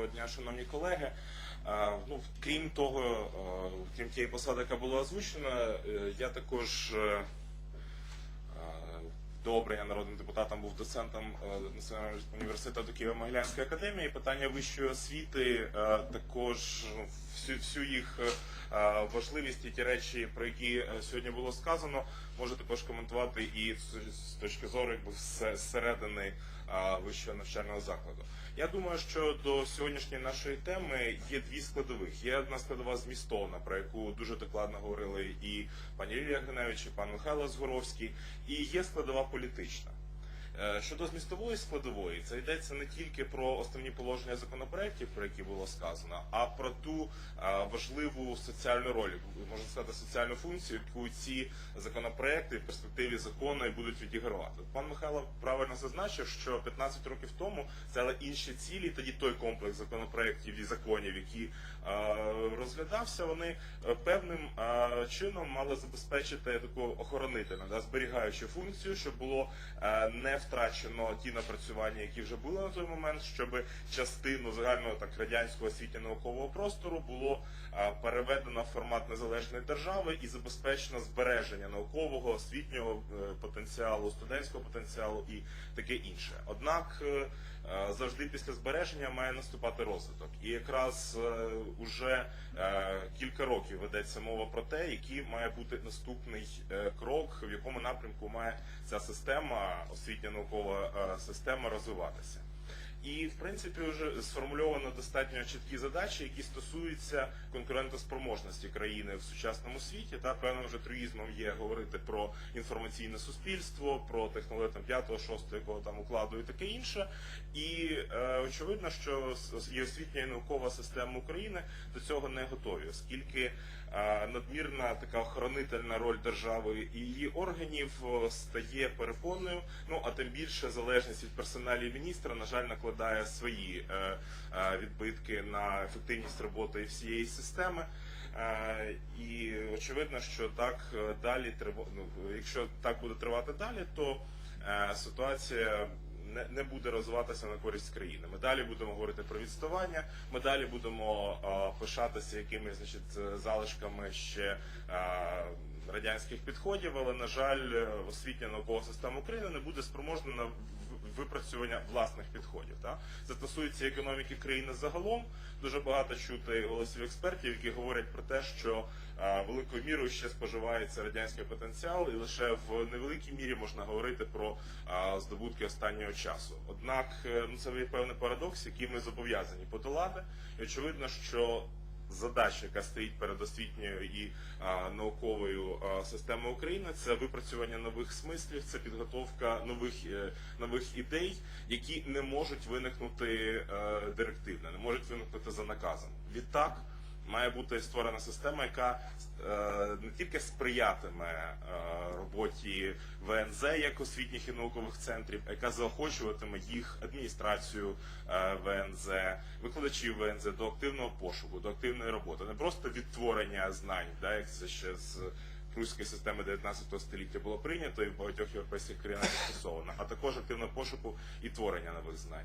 Доброго дня, шановні колеги. Е, Ну, крім того, е, крім тієї посади, яка була озвучена, е, я також е, е, до обрання народним депутатом був доцентом е, Національного університету Києво-Могилянської академії. Питання вищої освіти е, також ну, всю, всю їх е, важливість і ті речі, про які сьогодні було сказано, також коментувати і з- точки зору якби все- зсередини вищого навчального закладу. Я думаю, що до сьогоднішньої нашої теми є дві складових. Є одна складова змістовна, про яку дуже докладно говорили і пані Лілія Гриневич, і пан Михайло Згоровський, і є складова політична. Е, Щодо змістової складової, це йдеться не тільки про основні положення законопроєктів, про які було сказано, а про ту е, важливу соціальну роль, можна сказати, соціальну функцію, яку ці законопроекти в перспективі закону будуть відігравати. Пан Михайло правильно зазначив, що 15 років тому це інші цілі, тоді той комплекс законопроєктів і законів, які е, розглядався, вони певним чином мали забезпечити таку охоронительну, зберігаючу функцію, щоб було не втрачено ті напрацювання, які вже були на той момент, щоб частину загального так радянського освітньо-наукового простору було переведено в формат незалежної держави і забезпечено збереження наукового, освітнього е, потенціалу, студентського потенціалу і таке інше. Однак е, е, завжди після збереження має наступати розвиток. І якраз уже кілька років ведеться мова про те, який має бути наступний крок, в якому напрямку має ця система, освітньо-наукова е, система розвиватися. І в принципі вже сформульовано достатньо чіткі задачі, які стосуються конкурентоспроможності країни в сучасному світі. Та певним вже truїзмом є говорити про інформаційне суспільство, про технологію там 5 6 якого там укладу і таке інше. І е, очевидно, що і освітня і наукова система України до цього не готові, оскільки е, надмірна така охоронительна роль держави і її органів е, стає перепоною. Ну а тим більше залежність від персоналі міністра, на жаль, накладає свої е, е, відбитки на ефективність роботи всієї системи. Е, І очевидно, що так далі ну, якщо так буде тривати далі, то ситуація не, буде розвиватися на користь країни. Ми далі будемо говорити про відставання. Ми далі будемо е, пишатися якимись значить залишками ще е, радянських підходів, але на жаль, е, освітня наукова система України не буде спроможна на випрацювання власних підходів. Та це стосується економіки країни загалом. Дуже багато чути голосів експертів, які говорять про те, що е, великою мірою ще споживається радянський потенціал, і лише в невеликій мірі можна говорити про е, здобутки останнього часу. Однак ну це є певний парадокс, який ми зобов'язані подолати. І очевидно, що задача, яка стоїть перед освітньою і а, науковою а, системою України, це випрацювання нових смислів, це підготовка нових е, нових ідей, які не можуть виникнути е, директивно, не можуть виникнути за наказом. Відтак має бути створена система, яка е, не тільки сприятиме е, роботі ВНЗ як освітніх і наукових центрів, яка заохочуватиме їх адміністрацію е, ВНЗ, викладачів ВНЗ до активного пошуку, до активної роботи, не просто відтворення знань, да, як це ще з прусської системи 19 століття було прийнято і в багатьох європейських країнах застосовано, а також активного пошуку і творення нових знань.